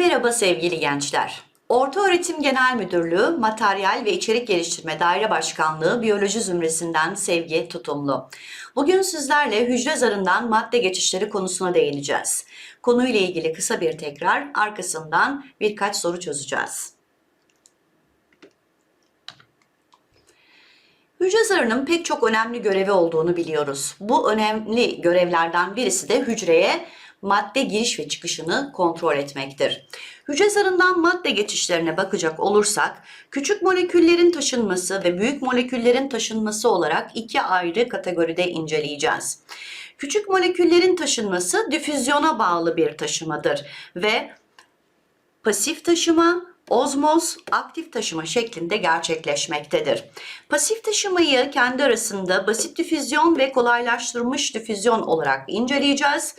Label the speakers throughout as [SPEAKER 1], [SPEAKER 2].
[SPEAKER 1] Merhaba sevgili gençler. Orta Öğretim Genel Müdürlüğü Materyal ve İçerik Geliştirme Daire Başkanlığı Biyoloji Zümresinden Sevgi Tutumlu. Bugün sizlerle hücre zarından madde geçişleri konusuna değineceğiz. Konuyla ilgili kısa bir tekrar, arkasından birkaç soru çözeceğiz. Hücre zarının pek çok önemli görevi olduğunu biliyoruz. Bu önemli görevlerden birisi de hücreye madde giriş ve çıkışını kontrol etmektir. Hücre zarından madde geçişlerine bakacak olursak, küçük moleküllerin taşınması ve büyük moleküllerin taşınması olarak iki ayrı kategoride inceleyeceğiz. Küçük moleküllerin taşınması difüzyona bağlı bir taşımadır ve pasif taşıma, ozmoz, aktif taşıma şeklinde gerçekleşmektedir. Pasif taşımayı kendi arasında basit difüzyon ve kolaylaştırılmış difüzyon olarak inceleyeceğiz.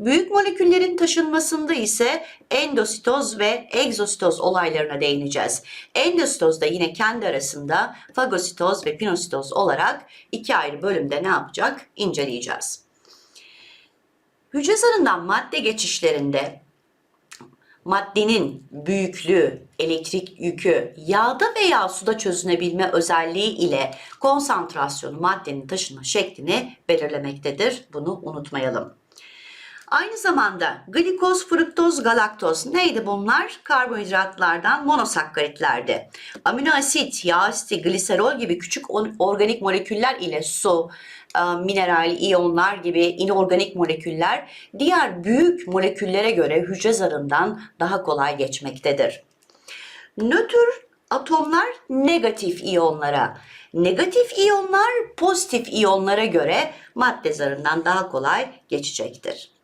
[SPEAKER 1] Büyük moleküllerin taşınmasında ise endositoz ve egzositoz olaylarına değineceğiz. Endositoz da yine kendi arasında fagositoz ve pinositoz olarak iki ayrı bölümde ne yapacak? İnceleyeceğiz. Hücre zarından madde geçişlerinde maddenin büyüklüğü, elektrik yükü, yağda veya suda çözünebilme özelliği ile konsantrasyonu maddenin taşınma şeklini belirlemektedir. Bunu unutmayalım. Aynı zamanda glikoz, fruktoz, galaktoz neydi bunlar? Karbonhidratlardan monosakkaritlerdi. Amino asit, yağ asiti, gliserol gibi küçük organik moleküller ile su, e, mineral, iyonlar gibi inorganik moleküller diğer büyük moleküllere göre hücre zarından daha kolay geçmektedir. Nötr atomlar negatif iyonlara, negatif iyonlar pozitif iyonlara göre madde zarından daha kolay geçecektir.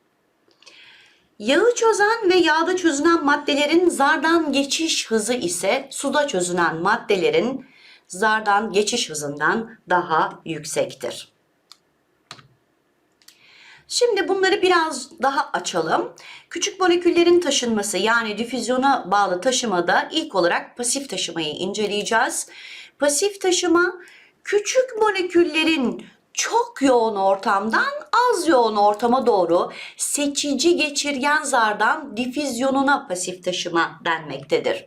[SPEAKER 1] Yağı çözen ve yağda çözünen maddelerin zardan geçiş hızı ise suda çözünen maddelerin zardan geçiş hızından daha yüksektir. Şimdi bunları biraz daha açalım. Küçük moleküllerin taşınması yani difüzyona bağlı taşımada ilk olarak pasif taşımayı inceleyeceğiz. Pasif taşıma küçük moleküllerin çok yoğun ortamdan az yoğun ortama doğru seçici geçirgen zardan difüzyonuna pasif taşıma denmektedir.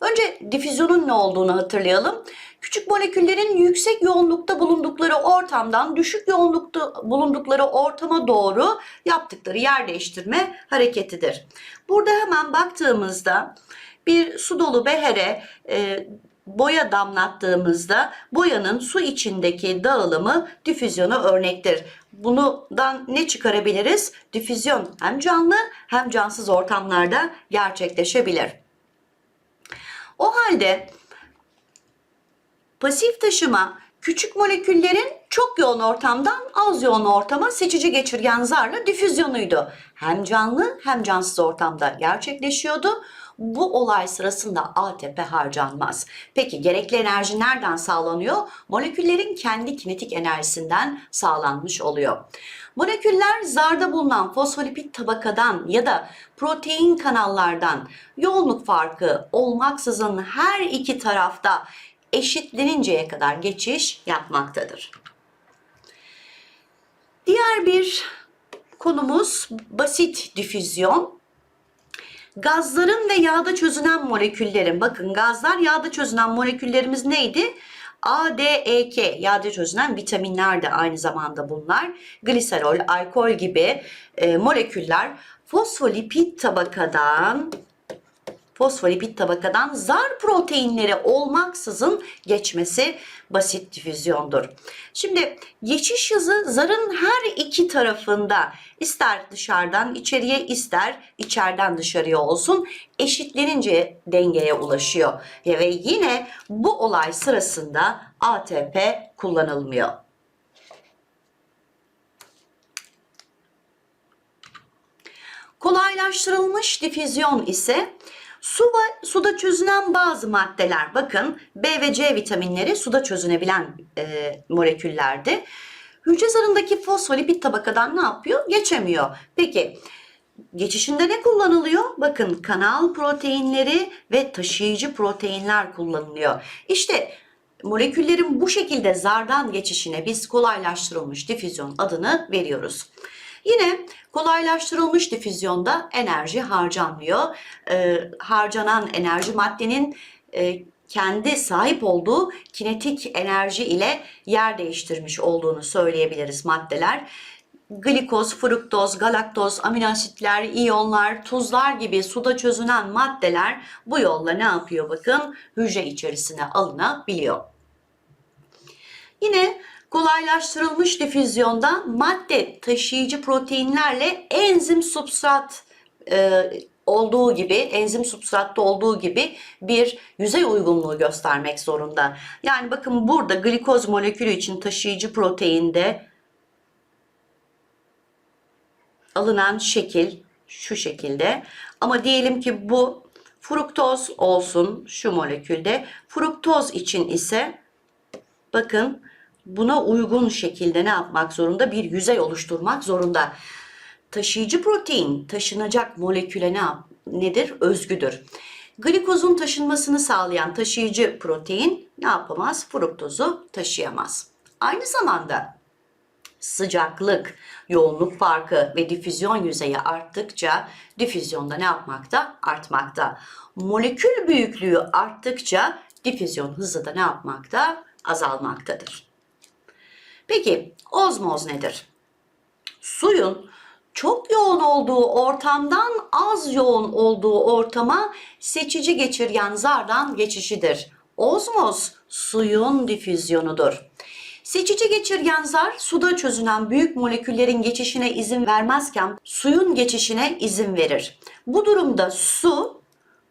[SPEAKER 1] Önce difüzyonun ne olduğunu hatırlayalım. Küçük moleküllerin yüksek yoğunlukta bulundukları ortamdan düşük yoğunlukta bulundukları ortama doğru yaptıkları yer değiştirme hareketidir. Burada hemen baktığımızda bir su dolu behere e, boya damlattığımızda boyanın su içindeki dağılımı difüzyona örnektir. Bundan ne çıkarabiliriz? Difüzyon hem canlı hem cansız ortamlarda gerçekleşebilir. O halde pasif taşıma küçük moleküllerin çok yoğun ortamdan az yoğun ortama seçici geçirgen zarla difüzyonuydu. Hem canlı hem cansız ortamda gerçekleşiyordu. Bu olay sırasında ATP harcanmaz. Peki gerekli enerji nereden sağlanıyor? Moleküllerin kendi kinetik enerjisinden sağlanmış oluyor. Moleküller zarda bulunan fosfolipid tabakadan ya da protein kanallardan yoğunluk farkı olmaksızın her iki tarafta eşitleninceye kadar geçiş yapmaktadır. Diğer bir konumuz basit difüzyon. Gazların ve yağda çözünen moleküllerin, bakın gazlar yağda çözünen moleküllerimiz neydi? A, D, E, K yağda çözünen vitaminler de aynı zamanda bunlar. Gliserol, alkol gibi e, moleküller fosfolipid tabakadan fosfolipid tabakadan zar proteinleri olmaksızın geçmesi basit difüzyondur. Şimdi geçiş hızı zarın her iki tarafında ister dışarıdan içeriye ister içeriden dışarıya olsun eşitlenince dengeye ulaşıyor. Ve yine bu olay sırasında ATP kullanılmıyor. Kolaylaştırılmış difüzyon ise Su ve suda çözünen bazı maddeler bakın B ve C vitaminleri suda çözünebilen e, moleküllerdi. Hücre zarındaki fosfolipid tabakadan ne yapıyor? Geçemiyor. Peki geçişinde ne kullanılıyor? Bakın kanal proteinleri ve taşıyıcı proteinler kullanılıyor. İşte moleküllerin bu şekilde zardan geçişine biz kolaylaştırılmış difüzyon adını veriyoruz. Yine kolaylaştırılmış difüzyonda enerji harcanmıyor. Ee, harcanan enerji maddenin e, kendi sahip olduğu kinetik enerji ile yer değiştirmiş olduğunu söyleyebiliriz maddeler. Glikoz, fruktoz, galaktoz, amino asitler, iyonlar, tuzlar gibi suda çözünen maddeler bu yolla ne yapıyor bakın hücre içerisine alınabiliyor. Yine kolaylaştırılmış difüzyonda madde taşıyıcı proteinlerle enzim substrat e, olduğu gibi, enzim substratta olduğu gibi bir yüzey uygunluğu göstermek zorunda. Yani bakın burada glikoz molekülü için taşıyıcı proteinde alınan şekil şu şekilde. Ama diyelim ki bu fruktoz olsun şu molekülde. Fruktoz için ise bakın buna uygun şekilde ne yapmak zorunda? Bir yüzey oluşturmak zorunda. Taşıyıcı protein taşınacak moleküle ne yap nedir? Özgüdür. Glikozun taşınmasını sağlayan taşıyıcı protein ne yapamaz? Fruktozu taşıyamaz. Aynı zamanda sıcaklık, yoğunluk farkı ve difüzyon yüzeyi arttıkça difüzyonda ne yapmakta? Artmakta. Molekül büyüklüğü arttıkça difüzyon hızı da ne yapmakta? Azalmaktadır. Peki ozmoz nedir? Suyun çok yoğun olduğu ortamdan az yoğun olduğu ortama seçici geçirgen zardan geçişidir. Ozmoz suyun difüzyonudur. Seçici geçirgen zar suda çözünen büyük moleküllerin geçişine izin vermezken suyun geçişine izin verir. Bu durumda su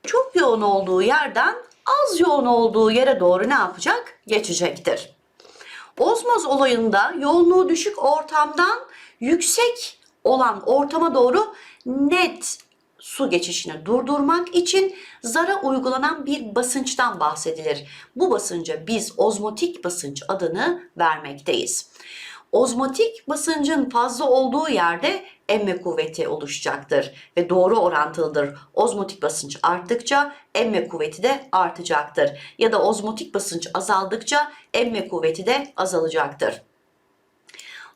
[SPEAKER 1] çok yoğun olduğu yerden az yoğun olduğu yere doğru ne yapacak? Geçecektir. Ozmoz olayında yoğunluğu düşük ortamdan yüksek olan ortama doğru net su geçişini durdurmak için zara uygulanan bir basınçtan bahsedilir. Bu basınca biz ozmotik basınç adını vermekteyiz. Ozmotik basıncın fazla olduğu yerde emme kuvveti oluşacaktır ve doğru orantılıdır. Ozmotik basınç arttıkça emme kuvveti de artacaktır. Ya da ozmotik basınç azaldıkça emme kuvveti de azalacaktır.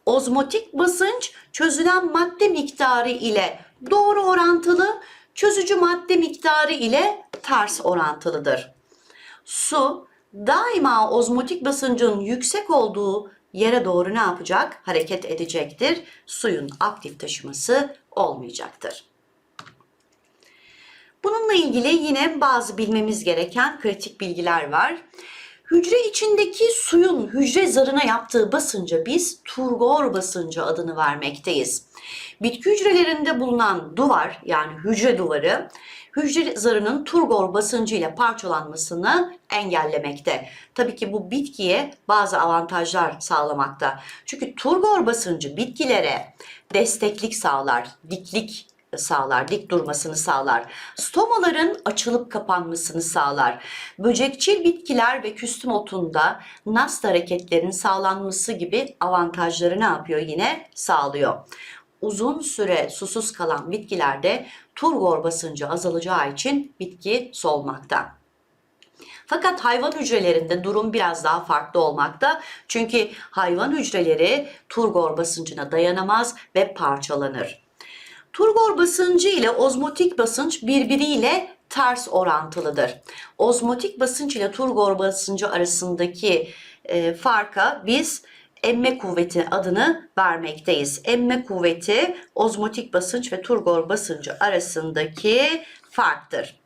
[SPEAKER 1] Ozmotik basınç çözülen madde miktarı ile doğru orantılı, çözücü madde miktarı ile ters orantılıdır. Su daima ozmotik basıncın yüksek olduğu yere doğru ne yapacak? Hareket edecektir. Suyun aktif taşıması olmayacaktır. Bununla ilgili yine bazı bilmemiz gereken kritik bilgiler var. Hücre içindeki suyun hücre zarına yaptığı basınca biz turgor basıncı adını vermekteyiz. Bitki hücrelerinde bulunan duvar yani hücre duvarı hücre zarının turgor basıncı ile parçalanmasını engellemekte. Tabii ki bu bitkiye bazı avantajlar sağlamakta. Çünkü turgor basıncı bitkilere desteklik sağlar, diklik sağlar, dik durmasını sağlar. Stomaların açılıp kapanmasını sağlar. Böcekçil bitkiler ve küstüm otunda nast hareketlerinin sağlanması gibi avantajları ne yapıyor yine? Sağlıyor. Uzun süre susuz kalan bitkilerde turgor basıncı azalacağı için bitki solmakta. Fakat hayvan hücrelerinde durum biraz daha farklı olmakta. Çünkü hayvan hücreleri turgor basıncına dayanamaz ve parçalanır. Turgor basıncı ile ozmotik basınç birbiriyle ters orantılıdır. Ozmotik basınç ile turgor basıncı arasındaki e, farka biz emme kuvveti adını vermekteyiz. Emme kuvveti ozmotik basınç ve turgor basıncı arasındaki farktır.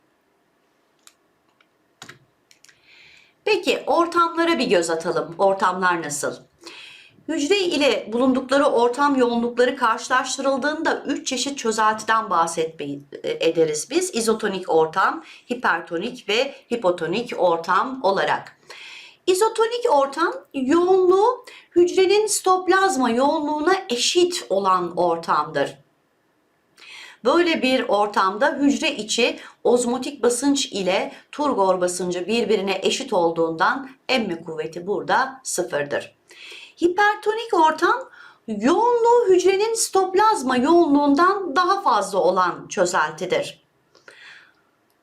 [SPEAKER 1] Peki ortamlara bir göz atalım. Ortamlar nasıl? Hücre ile bulundukları ortam yoğunlukları karşılaştırıldığında 3 çeşit çözeltiden bahsetmeyi ederiz biz. İzotonik ortam, hipertonik ve hipotonik ortam olarak. İzotonik ortam yoğunluğu hücrenin stoplazma yoğunluğuna eşit olan ortamdır. Böyle bir ortamda hücre içi ozmotik basınç ile turgor basıncı birbirine eşit olduğundan emme kuvveti burada sıfırdır. Hipertonik ortam yoğunluğu hücrenin stoplazma yoğunluğundan daha fazla olan çözeltidir.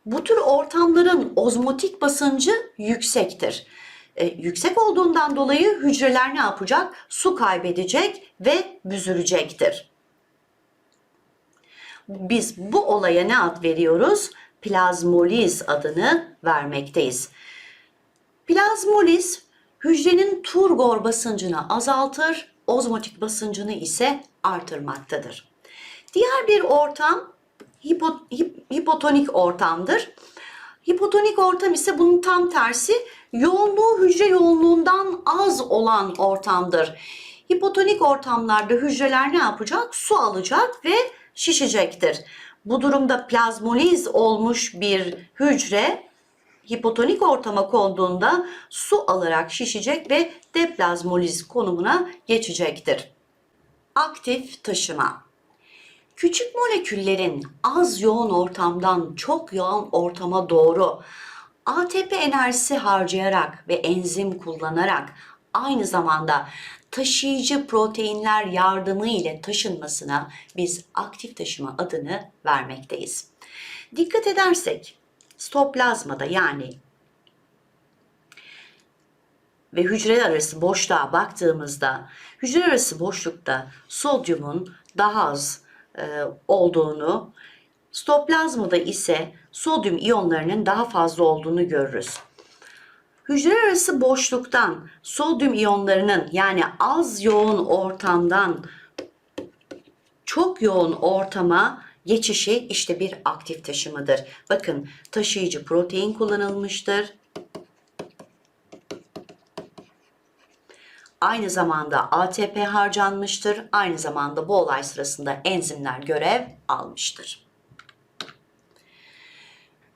[SPEAKER 1] Bu tür ortamların ozmotik basıncı yüksektir. E, yüksek olduğundan dolayı hücreler ne yapacak? Su kaybedecek ve büzülecektir. Biz bu olaya ne ad veriyoruz? Plazmoliz adını vermekteyiz. Plazmoliz hücrenin turgor basıncını azaltır, ozmotik basıncını ise artırmaktadır. Diğer bir ortam hipo, hip- hipotonik ortamdır. Hipotonik ortam ise bunun tam tersi yoğunluğu hücre yoğunluğundan az olan ortamdır. Hipotonik ortamlarda hücreler ne yapacak? Su alacak ve şişecektir. Bu durumda plazmoliz olmuş bir hücre hipotonik ortama konduğunda su alarak şişecek ve deplazmoliz konumuna geçecektir. Aktif taşıma Küçük moleküllerin az yoğun ortamdan çok yoğun ortama doğru ATP enerjisi harcayarak ve enzim kullanarak aynı zamanda taşıyıcı proteinler yardımı ile taşınmasına biz aktif taşıma adını vermekteyiz. Dikkat edersek stoplazmada yani ve hücreler arası boşluğa baktığımızda hücreler arası boşlukta sodyumun daha az e, olduğunu, stoplazmada ise sodyum iyonlarının daha fazla olduğunu görürüz. Hücreler arası boşluktan sodyum iyonlarının yani az yoğun ortamdan çok yoğun ortama geçişi işte bir aktif taşımadır. Bakın taşıyıcı protein kullanılmıştır. Aynı zamanda ATP harcanmıştır. Aynı zamanda bu olay sırasında enzimler görev almıştır.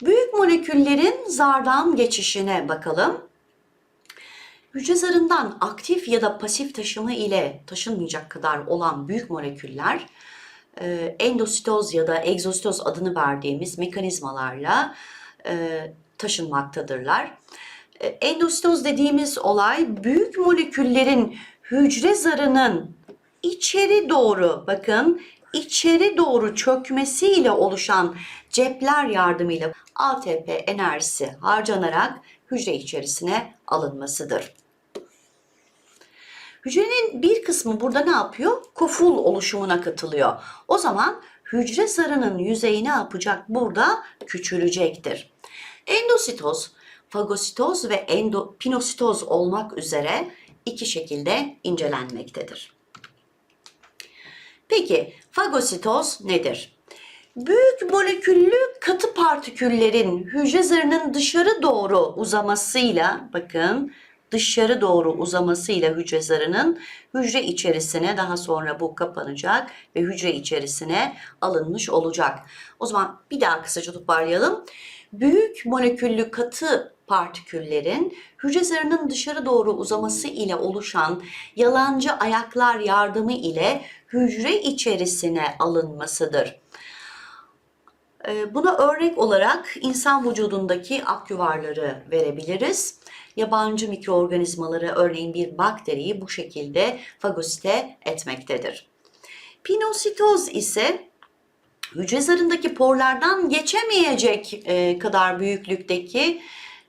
[SPEAKER 1] Büyük moleküllerin zardan geçişine bakalım. Hücre zarından aktif ya da pasif taşıma ile taşınmayacak kadar olan büyük moleküller e, endositoz ya da egzositoz adını verdiğimiz mekanizmalarla e, taşınmaktadırlar. E, Endositoz dediğimiz olay büyük moleküllerin hücre zarının içeri doğru bakın içeri doğru çökmesiyle oluşan cepler yardımıyla ATP enerjisi harcanarak hücre içerisine alınmasıdır. Hücrenin bir kısmı burada ne yapıyor? Koful oluşumuna katılıyor. O zaman hücre zarının yüzeyi ne yapacak? Burada küçülecektir. Endositoz, fagositoz ve endopinositoz olmak üzere iki şekilde incelenmektedir. Peki fagositoz nedir? Büyük moleküllü katı partiküllerin hücre zarının dışarı doğru uzamasıyla bakın dışarı doğru uzamasıyla hücre zarının hücre içerisine daha sonra bu kapanacak ve hücre içerisine alınmış olacak. O zaman bir daha kısaca toparlayalım. Büyük moleküllü katı partiküllerin hücre zarının dışarı doğru uzaması ile oluşan yalancı ayaklar yardımı ile hücre içerisine alınmasıdır. Ee, Buna örnek olarak insan vücudundaki ak yuvarları verebiliriz. Yabancı mikroorganizmaları örneğin bir bakteriyi bu şekilde fagosite etmektedir. Pinositoz ise hücre zarındaki porlardan geçemeyecek e, kadar büyüklükteki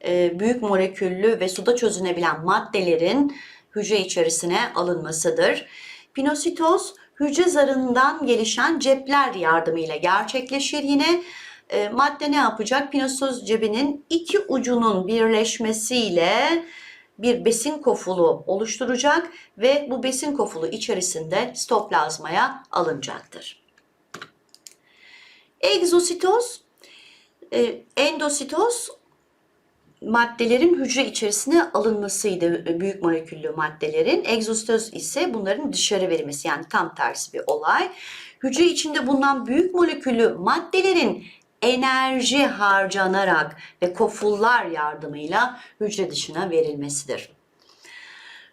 [SPEAKER 1] e, büyük moleküllü ve suda çözünebilen maddelerin hücre içerisine alınmasıdır. Pinositoz hücre zarından gelişen cepler yardımıyla gerçekleşir. Yine e, madde ne yapacak? Pinositoz cebinin iki ucunun birleşmesiyle bir besin kofulu oluşturacak ve bu besin kofulu içerisinde sitoplazmaya alınacaktır. Egzositoz, e, endositoz maddelerin hücre içerisine alınmasıydı büyük moleküllü maddelerin. Egzositoz ise bunların dışarı verilmesi yani tam tersi bir olay. Hücre içinde bulunan büyük moleküllü maddelerin enerji harcanarak ve kofullar yardımıyla hücre dışına verilmesidir.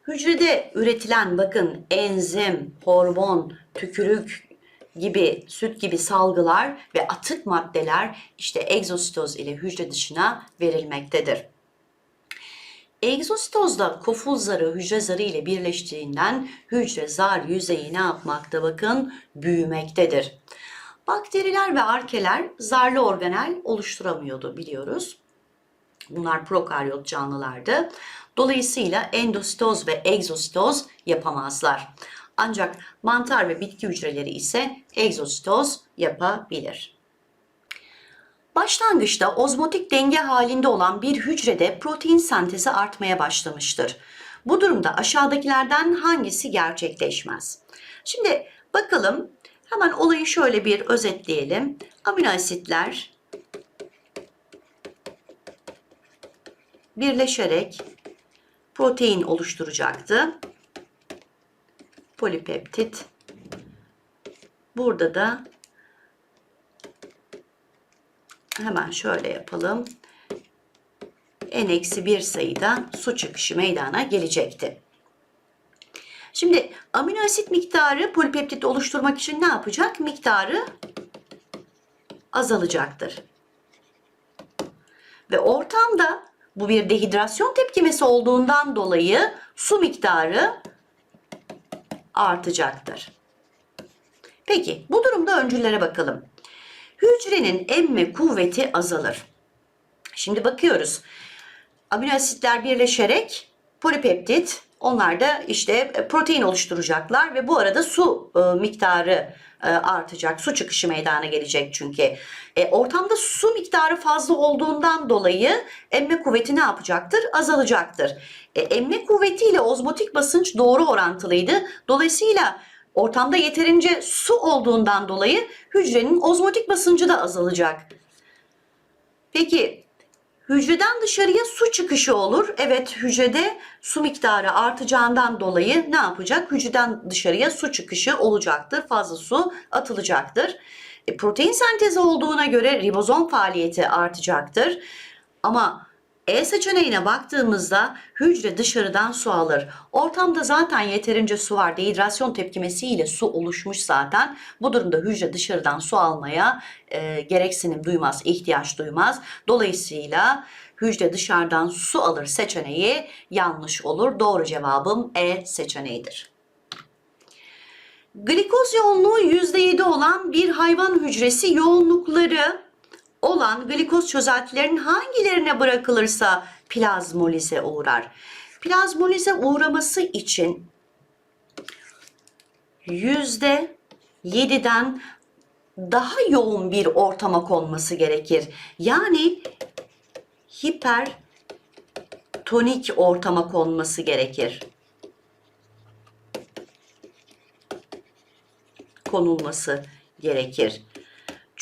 [SPEAKER 1] Hücrede üretilen bakın enzim, hormon, tükürük gibi, süt gibi salgılar ve atık maddeler işte egzositoz ile hücre dışına verilmektedir. Egzositozda koful zarı hücre zarı ile birleştiğinden hücre zar yüzeyi ne yapmakta bakın büyümektedir. Bakteriler ve arkeler zarlı organel oluşturamıyordu biliyoruz. Bunlar prokaryot canlılardı. Dolayısıyla endositoz ve egzositoz yapamazlar. Ancak mantar ve bitki hücreleri ise egzositoz yapabilir. Başlangıçta ozmotik denge halinde olan bir hücrede protein sentezi artmaya başlamıştır. Bu durumda aşağıdakilerden hangisi gerçekleşmez? Şimdi bakalım hemen olayı şöyle bir özetleyelim. Amino asitler birleşerek protein oluşturacaktı. Polipeptit. Burada da hemen şöyle yapalım. N-1 sayıda su çıkışı meydana gelecekti. Şimdi amino asit miktarı polipeptit oluşturmak için ne yapacak? Miktarı azalacaktır. Ve ortamda bu bir dehidrasyon tepkimesi olduğundan dolayı su miktarı artacaktır. Peki bu durumda öncüllere bakalım. Hücrenin emme kuvveti azalır. Şimdi bakıyoruz. Amino asitler birleşerek polipeptit onlar da işte protein oluşturacaklar ve bu arada su e, miktarı e, artacak. Su çıkışı meydana gelecek çünkü. E, ortamda su miktarı fazla olduğundan dolayı emme kuvveti ne yapacaktır? Azalacaktır. E, emme kuvveti ile ozmotik basınç doğru orantılıydı. Dolayısıyla ortamda yeterince su olduğundan dolayı hücrenin ozmotik basıncı da azalacak. Peki Hücreden dışarıya su çıkışı olur. Evet hücrede su miktarı artacağından dolayı ne yapacak? Hücreden dışarıya su çıkışı olacaktır. Fazla su atılacaktır. E, protein sentezi olduğuna göre ribozom faaliyeti artacaktır. Ama E seçeneğine baktığımızda hücre dışarıdan su alır. Ortamda zaten yeterince su var. Dehidrasyon tepkimesiyle su oluşmuş zaten. Bu durumda hücre dışarıdan su almaya e, gereksinim duymaz, ihtiyaç duymaz. Dolayısıyla hücre dışarıdan su alır seçeneği yanlış olur. Doğru cevabım E seçeneğidir. Glikoz yoğunluğu %7 olan bir hayvan hücresi yoğunlukları olan glikoz çözeltilerin hangilerine bırakılırsa plazmolize uğrar. Plazmolize uğraması için yüzde 7'den daha yoğun bir ortama konması gerekir. Yani hipertonik ortama konması gerekir. Konulması gerekir.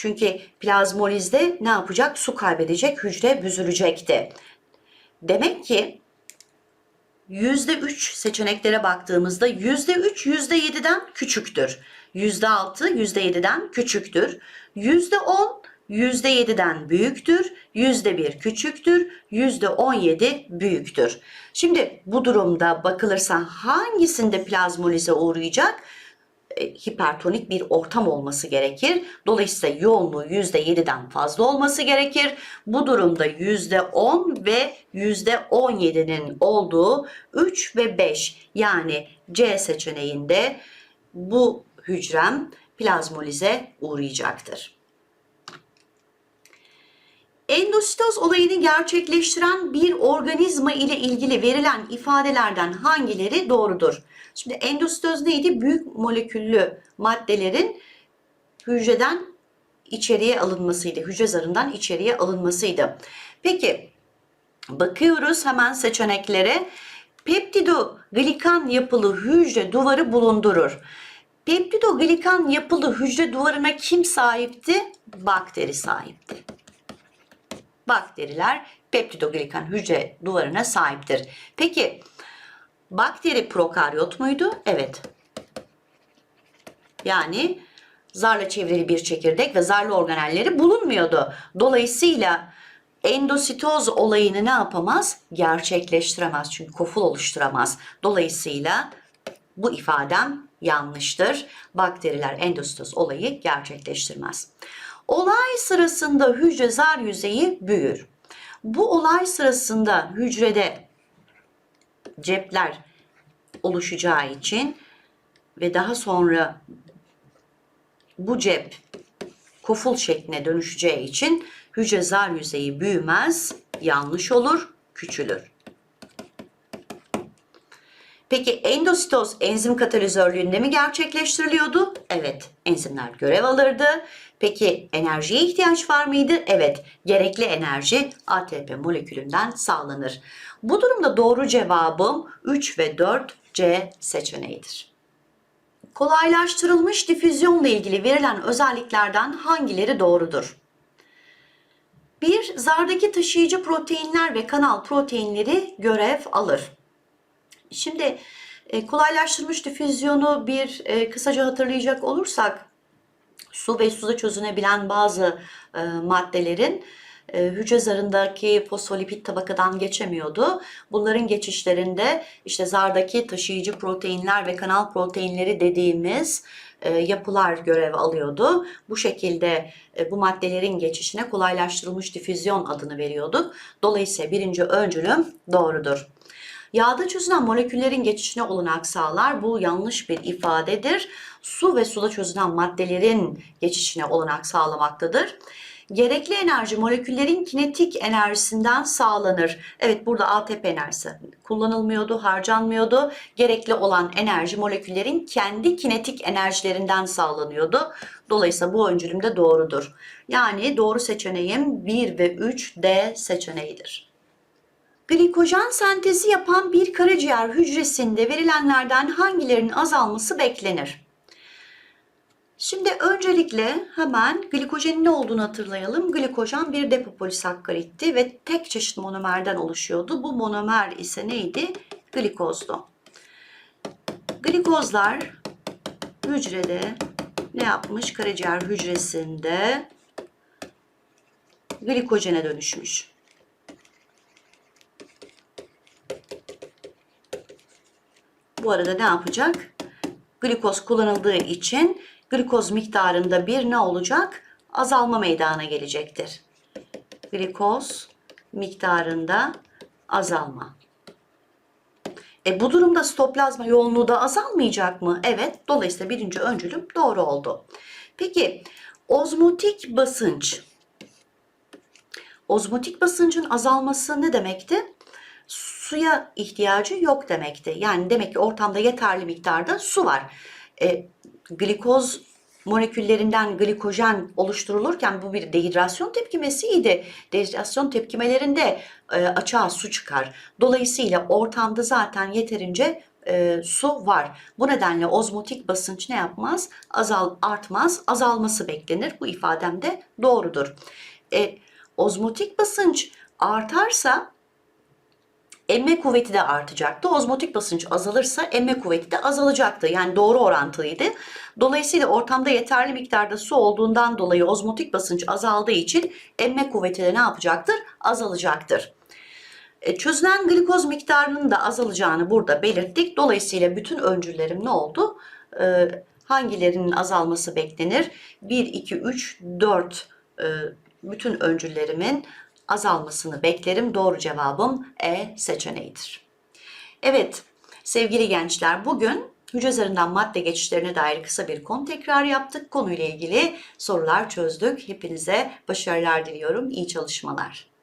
[SPEAKER 1] Çünkü plazmolizde ne yapacak? Su kaybedecek, hücre büzülecekti. Demek ki %3 seçeneklere baktığımızda %3 %7'den küçüktür. %6 %7'den küçüktür. %10 %7'den büyüktür. %1 küçüktür. %17 büyüktür. Şimdi bu durumda bakılırsa hangisinde plazmolize uğrayacak? E, hipertonik bir ortam olması gerekir. Dolayısıyla yoğunluğu %7'den fazla olması gerekir. Bu durumda %10 ve %17'nin olduğu 3 ve 5 yani C seçeneğinde bu hücrem plazmolize uğrayacaktır. Endositoz olayını gerçekleştiren bir organizma ile ilgili verilen ifadelerden hangileri doğrudur? Şimdi endositoz neydi? Büyük moleküllü maddelerin hücreden içeriye alınmasıydı. Hücre zarından içeriye alınmasıydı. Peki bakıyoruz hemen seçeneklere. Peptidoglikan yapılı hücre duvarı bulundurur. Peptidoglikan yapılı hücre duvarına kim sahipti? Bakteri sahipti. Bakteriler peptidoglikan hücre duvarına sahiptir. Peki Bakteri prokaryot muydu? Evet. Yani zarla çevrili bir çekirdek ve zarlı organelleri bulunmuyordu. Dolayısıyla endositoz olayını ne yapamaz? Gerçekleştiremez. Çünkü koful oluşturamaz. Dolayısıyla bu ifadem yanlıştır. Bakteriler endositoz olayı gerçekleştirmez. Olay sırasında hücre zar yüzeyi büyür. Bu olay sırasında hücrede cepler oluşacağı için ve daha sonra bu cep koful şekline dönüşeceği için hücre zar yüzeyi büyümez, yanlış olur, küçülür. Peki endositoz enzim katalizörlüğünde mi gerçekleştiriliyordu? Evet, enzimler görev alırdı. Peki enerjiye ihtiyaç var mıydı? Evet, gerekli enerji ATP molekülünden sağlanır. Bu durumda doğru cevabım 3 ve 4 C seçeneğidir. Kolaylaştırılmış difüzyonla ilgili verilen özelliklerden hangileri doğrudur? 1. Zardaki taşıyıcı proteinler ve kanal proteinleri görev alır. Şimdi e, kolaylaştırılmış difüzyonu bir e, kısaca hatırlayacak olursak su ve suda çözünebilen bazı e, maddelerin e, hücre zarındaki fosfolipid tabakadan geçemiyordu. Bunların geçişlerinde işte zardaki taşıyıcı proteinler ve kanal proteinleri dediğimiz e, yapılar görev alıyordu. Bu şekilde e, bu maddelerin geçişine kolaylaştırılmış difüzyon adını veriyorduk. Dolayısıyla birinci öncülüm doğrudur. Yağda çözünen moleküllerin geçişine olanak sağlar. Bu yanlış bir ifadedir. Su ve suda çözünen maddelerin geçişine olanak sağlamaktadır. Gerekli enerji moleküllerin kinetik enerjisinden sağlanır. Evet burada ATP enerjisi kullanılmıyordu, harcanmıyordu. Gerekli olan enerji moleküllerin kendi kinetik enerjilerinden sağlanıyordu. Dolayısıyla bu öncülüm de doğrudur. Yani doğru seçeneğim 1 ve 3 D seçeneğidir. Glikojen sentezi yapan bir karaciğer hücresinde verilenlerden hangilerinin azalması beklenir? Şimdi öncelikle hemen glikojenin ne olduğunu hatırlayalım. Glikojen bir depopolisakkaritti ve tek çeşit monomerden oluşuyordu. Bu monomer ise neydi? Glikozdu. Glikozlar hücrede ne yapmış? Karaciğer hücresinde glikojene dönüşmüş. Bu arada ne yapacak? Glikoz kullanıldığı için glikoz miktarında bir ne olacak? Azalma meydana gelecektir. Glikoz miktarında azalma. E bu durumda stoplazma yoğunluğu da azalmayacak mı? Evet. Dolayısıyla birinci öncülüm doğru oldu. Peki ozmotik basınç. Ozmotik basıncın azalması ne demekti? Suya ihtiyacı yok demekti. Yani demek ki ortamda yeterli miktarda su var. E, glikoz moleküllerinden glikojen oluşturulurken bu bir dehidrasyon tepkimesiydi. Dehidrasyon tepkimelerinde e, açığa su çıkar. Dolayısıyla ortamda zaten yeterince e, su var. Bu nedenle ozmotik basınç ne yapmaz? Azal, artmaz, azalması beklenir. Bu ifadem de doğrudur. E, ozmotik basınç artarsa emme kuvveti de artacaktı. Ozmotik basınç azalırsa emme kuvveti de azalacaktı. Yani doğru orantılıydı. Dolayısıyla ortamda yeterli miktarda su olduğundan dolayı ozmotik basınç azaldığı için emme kuvveti de ne yapacaktır? Azalacaktır. E, çözülen glikoz miktarının da azalacağını burada belirttik. Dolayısıyla bütün öncüllerim ne oldu? E, hangilerinin azalması beklenir? 1, 2, 3, 4 e, bütün öncüllerimin azalmasını beklerim. Doğru cevabım E seçeneğidir. Evet sevgili gençler bugün hücre zarından madde geçişlerine dair kısa bir konu tekrar yaptık. Konuyla ilgili sorular çözdük. Hepinize başarılar diliyorum. İyi çalışmalar.